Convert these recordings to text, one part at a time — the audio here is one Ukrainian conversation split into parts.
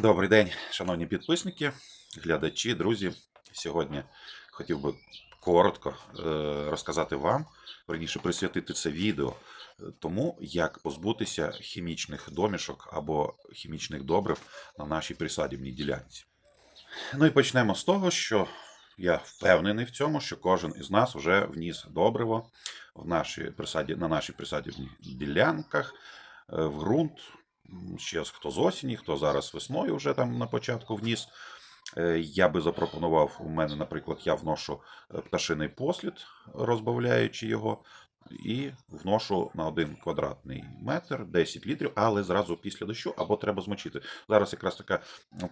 Добрий день, шановні підписники, глядачі, друзі. Сьогодні хотів би коротко е, розказати вам, верніше присвятити це відео тому, як позбутися хімічних домішок або хімічних добрив на нашій присадівній ділянці. Ну і почнемо з того, що я впевнений в цьому, що кожен із нас вже вніс добриво в наші присаді, на нашій присадівних ділянках е, в ґрунт. Ще хто з осені, хто зараз весною вже там на початку вніс. Е, Я би запропонував, у мене, наприклад, я вношу е, пташиний послід, розбавляючи його, і вношу на один квадратний метр 10 літрів, але зразу після дощу, або треба змочити. Зараз якраз така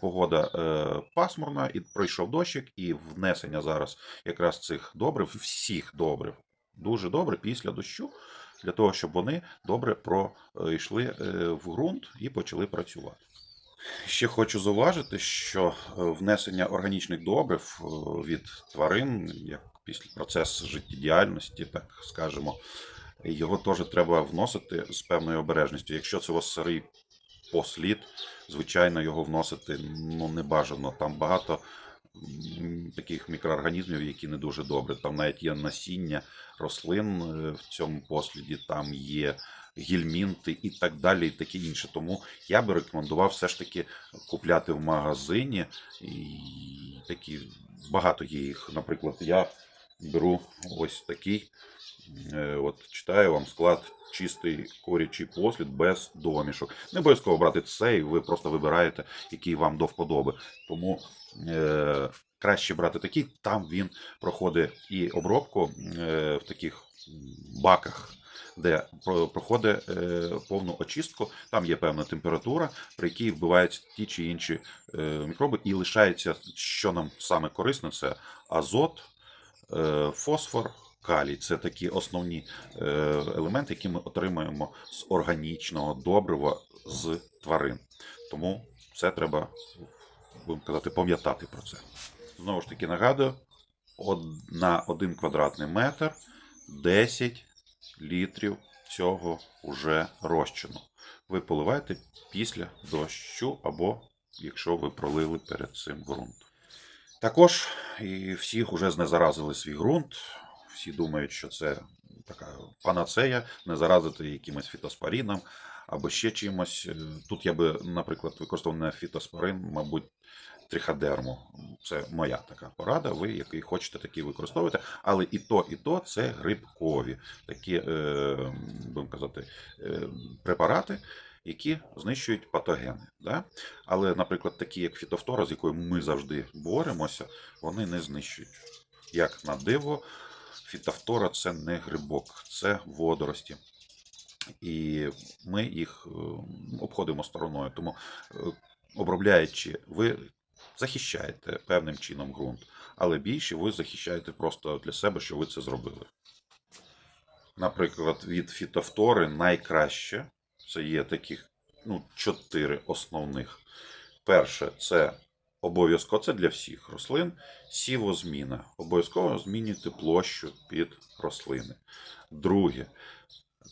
погода е, пасмурна, і пройшов дощик, і внесення зараз якраз цих добрив, всіх добрив, дуже добре після дощу, для того, щоб вони добре пройшли е, в ґрунт і почали працювати. Ще хочу зауважити, що е, внесення органічних добрив е, від тварин, як після процес життєдіяльності, так скажемо, його теж треба вносити з певною обережністю. Якщо це у вас сирий послід, звичайно, його вносити ну, не бажано. Там багато таких мікроорганізмів, які не дуже добре. Там навіть є насіння рослин е, в цьому посліді, там є гельмінти і так далі, і таке інше. Тому я би рекомендував все ж таки купляти в магазині. І такі багато є їх. Наприклад, я беру ось такий. Е, От читаю вам склад чистий корячий послід без домішок. Не обов'язково брати цей, ви просто вибираєте, який вам до вподоби. Тому е, краще брати такий, там він проходить і обробку е, в таких баках, де проходить е, повну очистку. Там є певна температура, при якій вбиваються ті чи інші е, мікроби, і лишається, що нам саме корисне, це азот, фосфор. Калій це такі основні е, елементи, які ми отримуємо з органічного добрива з тварин. Тому це треба, будемо казати, пам'ятати про це. Знову ж таки нагадую, на один квадратний метр 10 літрів цього вже розчину. Ви поливаєте після дощу або якщо ви пролили перед цим ґрунт. Також і всі вже знезаразили свій ґрунт. Всі думають, що це така панацея, не заразити якимось фітоспоріном або ще чимось. Е, Тут я би, наприклад, використовував не фітоспорин, мабуть, триходерму. Це моя така порада. Ви який хочете, такий використовуєте. Але і то, і то це грибкові такі, е, будемо казати, е, препарати. Які знищують патогени. Да? Але, наприклад, такі, як фітофтора, з якою ми завжди боремося, вони не знищують. Як на диво, фітофтора це не грибок, це водорості. І ми їх е, обходимо стороною. Тому, е, обробляючи, ви захищаєте певним чином ґрунт, але більше ви захищаєте просто для себе, що ви це зробили. Наприклад, від фітофтори найкраще це є таких ну, чотири основних. Перше, це обов'язково це для всіх рослин. Сівозміна. Обов'язково змінюйте площу під рослини. Друге,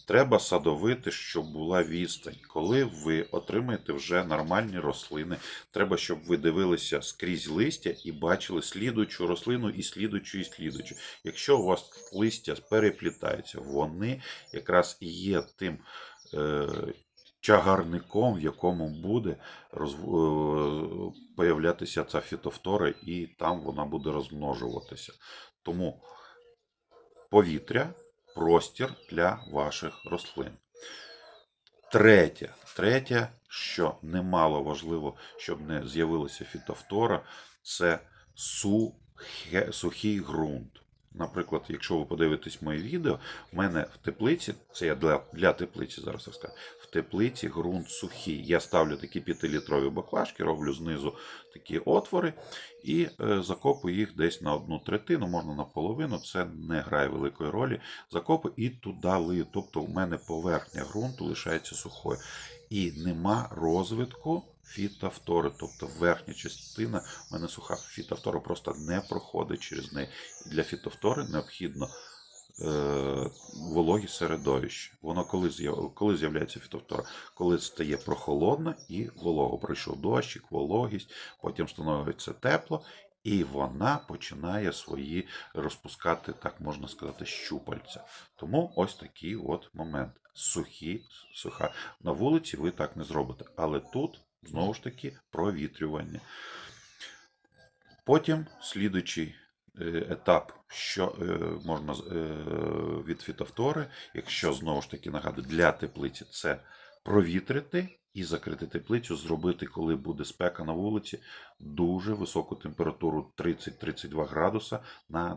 треба садовити, щоб була відстань. Коли ви отримаєте вже нормальні рослини, треба, щоб ви дивилися скрізь листя і бачили слідуючу рослину і слідуючу, і слідуючу. Якщо у вас листя переплітаються, вони якраз є тим. Чагарником, в якому буде розв... е, появлятися ця фітофтора, і там вона буде розмножуватися. Тому повітря, простір для ваших рослин. Третє, третє, що немало важливо, щоб не з'явилася фітофтора, це сухий ґрунт. Наприклад, якщо ви подивитесь моє відео, в мене в теплиці, це я для, для теплиці зараз розкажу, в теплиці ґрунт сухий. Я ставлю такі 5-літрові баклажки, роблю знизу такі отвори і е, закопую їх десь на одну третину, можна на половину, це не грає великої ролі. Закопую і туди лию. Тобто у мене поверхня ґрунту лишається сухою. І нема розвитку фітофтори, тобто верхня частина в мене суха. Фітофтора просто не проходить через неї. Для фітофтори необхідно е, вологі середовище. Воно коли, з'яв- коли з'являється фітофтора? Коли стає прохолодно і волого. Пройшов дощик, вологість, потім становиться тепло, і вона починає свої розпускати, так можна сказати, щупальця. Тому ось такий от момент. Сухі, суха. На вулиці ви так не зробите. Але тут, знову ж таки, провітрювання. Потім слідуючий е, етап, що е, можна е, від фітофтори, якщо знову ж таки нагадую, для теплиці це провітрити і закрити теплицю, зробити, коли буде спека на вулиці, дуже високу температуру 30-32 градуса на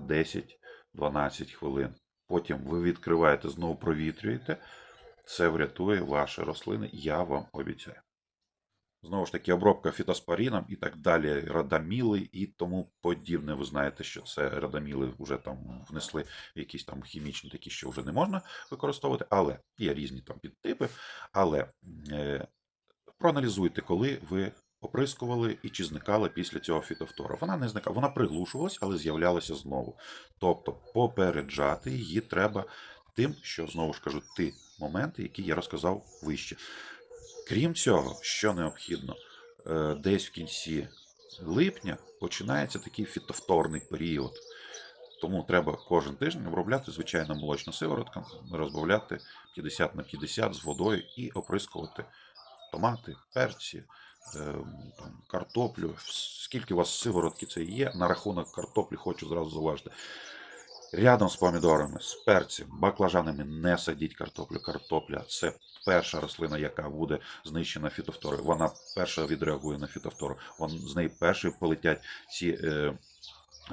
10-12 хвилин. Потім ви відкриваєте, знову провітрюєте. Це врятує ваші рослини, я вам обіцяю. Знову ж таки, обробка фітоспоріном і так далі, радаміли і тому подібне. Ви знаєте, що це радаміли вже там внесли якісь там хімічні такі, що вже не можна використовувати, але є різні там підтипи. Але е, проаналізуйте, коли ви оприскували і чи зникала після цього фітофтора. Вона не зникала, вона приглушувалась, але з'являлася знову. Тобто попереджати її треба тим, що знову ж кажу, ті моменти, які я розказав вище. Крім цього, що необхідно, е, десь в кінці липня починається такий фітофторний період. Тому треба кожен тиждень обробляти звичайно молочну сиворотку, розбавляти 50 на 50 з водою і оприскувати томати, перці, е, картоплю. Скільки у вас сиворотки це є, на рахунок картоплі хочу зразу зауважити. Рядом з помідорами, з перцем, баклажанами не садіть картоплю. Картопля це перша рослина, яка буде знищена фітофторою. Вона перша відреагує на фітофтору. Вон, з неї перші полетять ці е,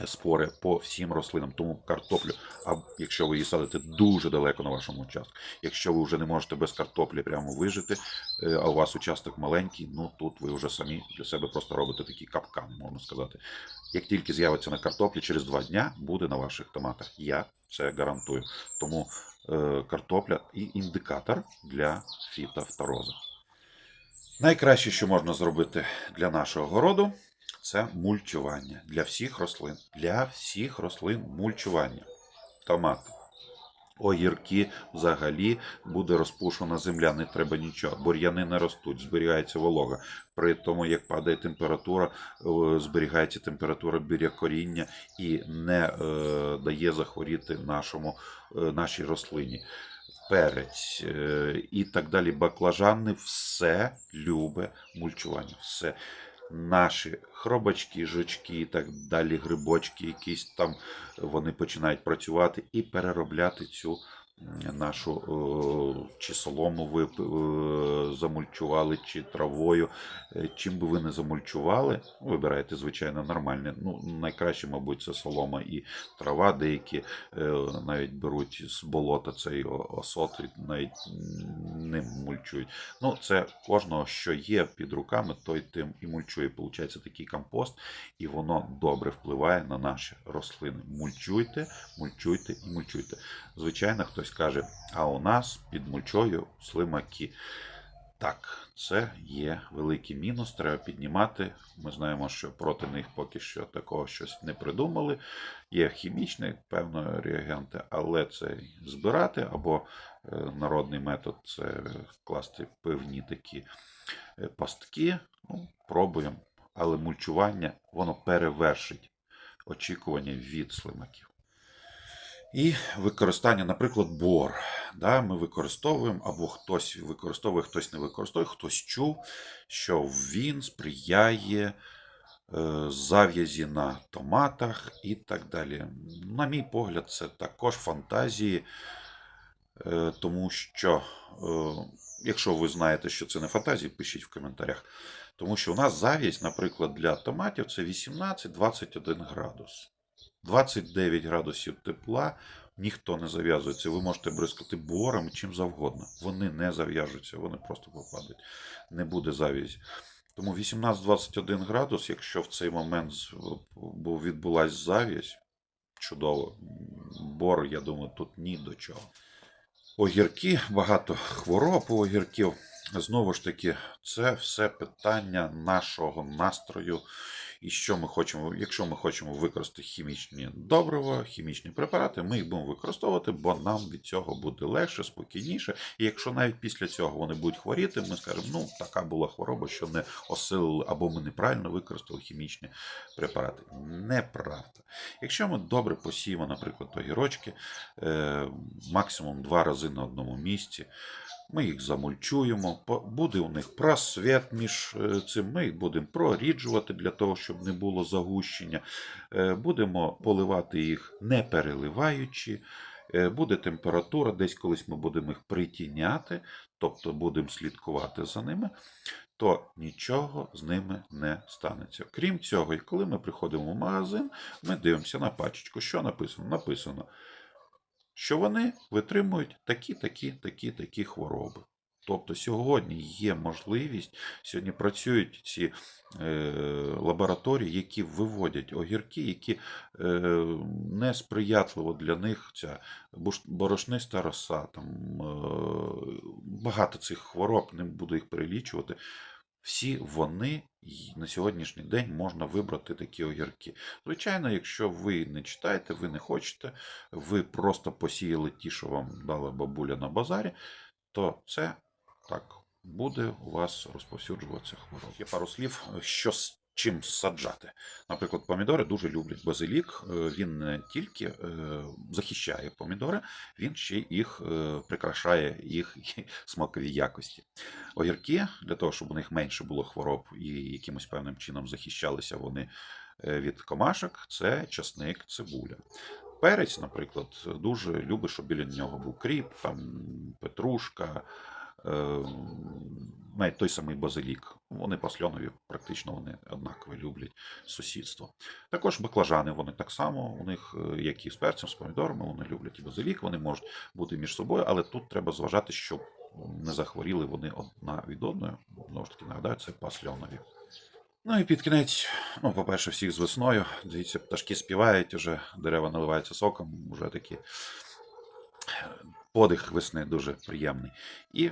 спори по всім рослинам. Тому картоплю, а якщо ви її садите дуже далеко на вашому участку, якщо ви вже не можете без картоплі прямо вижити, е, а у вас участок маленький, ну тут ви вже самі для себе просто робите такі капкани, можна сказати. Як тільки з'явиться на картоплі, через два дня буде на ваших томатах. Я це гарантую. Тому е, картопля і індикатор для фітофторозу. Найкраще, що можна зробити для нашого городу, це мульчування для всіх рослин. Для всіх рослин мульчування. Томати. Огірки взагалі буде розпушена земля, не треба нічого. Бур'яни не ростуть, зберігається волога. При тому, як падає температура, е, зберігається температура біля коріння і не е, дає захворіти нашому, е, нашій рослині. Перець е, і так далі, баклажани, все любе мульчування. Все. Наші хробачки, жучки і так далі, грибочки, якісь там вони починають працювати і переробляти цю нашу е, чи солому ви е, замульчували, чи травою. Е, Чим би ви не замульчували, вибирайте, звичайно, нормальне. Ну, найкраще, мабуть, це солома і трава. Деякі навіть беруть з болота цей осот і навіть ним мульчують. Ну, це кожного, що є під руками, той тим і мульчує. Получається такий компост, і воно добре впливає на наші рослини. Мульчуйте, мульчуйте і мульчуйте. Звичайно, хтось каже, а у нас під мульчою слимаки. Так, це є великий мінус, треба піднімати. Ми знаємо, що проти них поки що такого щось не придумали. Є хімічні, певно, реагенти, але це збирати або е, народний метод це класти певні такі е, пастки. Ну, пробуємо. Але мульчування воно перевершить очікування від слимаків. І використання, наприклад, бор. Да, ми використовуємо, або хтось використовує, хтось не використовує, хтось чув, що він сприяє е, зав'язі на томатах і так далі. На мій погляд, це також фантазії, е, тому що, е, якщо ви знаєте, що це не фантазії, пишіть в коментарях. Тому що у нас зав'язь, наприклад, для томатів це 18-21 градус. 29 градусів тепла ніхто не зав'язується. Ви можете бризкати бором чим завгодно. Вони не зав'яжуться, вони просто попадають. Не буде зав'язі. Тому 18-21 градус, якщо в цей момент з- бу- відбулась зав'язь, чудово. Бор, я думаю, тут ні до чого. Огірки, багато хвороб у огірків. Знову ж таки, це все питання нашого настрою І що ми хочемо, якщо ми хочемо використати хімічні добрива, хімічні препарати, ми їх будемо використовувати, бо нам від цього буде легше, спокійніше. І якщо навіть після цього вони будуть хворіти, ми скажемо, ну така була хвороба, що не осилили, або ми неправильно використали хімічні препарати. Неправда. Якщо ми добре посіємо, наприклад, огірочки, е, максимум два рази на одному місці. Ми їх замульчуємо, буде у них просвіт між е, цим. Ми їх будемо проріджувати для того, щоб не було загущення. Е, Будемо поливати їх не переливаючи. Е, Буде температура, десь колись ми будемо їх притіняти, тобто будемо слідкувати за ними, то нічого з ними не станеться. Крім цього, коли ми приходимо в магазин, ми дивимося на пачечку. Що написано? Написано, що вони витримують такі, такі, такі, такі хвороби. Тобто сьогодні є можливість, сьогодні працюють ці е, лабораторії, які виводять огірки, які е, несприятливо для них ця борошниста роса, там, е, багато цих хвороб, не буду їх перелічувати. Всі вони на сьогоднішній день можна вибрати такі огірки. Звичайно, якщо ви не читаєте, ви не хочете, ви просто посіяли ті, що вам дала бабуля на базарі, то це так буде у вас розповсюджуватися хвороба. Є пару слів, що з чим саджати. Наприклад, помідори дуже люблять базилік. Е, Він не тільки е, захищає помідори, він ще їх е, прикрашає їх смакові якості. Огірки для того, щоб у них менше було хвороб і якимось певним чином захищалися вони від комашок, це часник, цибуля. Перець, наприклад, дуже любить, щоб біля нього був кріп, там петрушка, навіть той самий базилік. Вони пасльонові, практично вони однаково люблять сусідство. Також баклажани, вони так само, у них, е, як і з перцем, з помідорами, вони люблять і базилік, вони можуть бути між собою, але тут треба зважати, щоб не захворіли вони одна від одної. Знову ж таки, нагадаю, це пасльонові. Ну і під кінець, ну, по-перше, всіх з весною. Дивіться, пташки співають, уже дерева наливаються соком, вже такі подих весни дуже приємний. І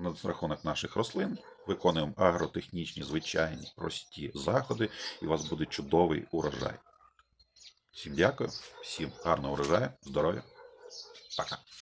на рахунок наших рослин виконуємо агротехнічні, звичайні, прості заходи, і у вас буде чудовий урожай. Всім дякую, всім гарного урожаю, здоров'я. Пока.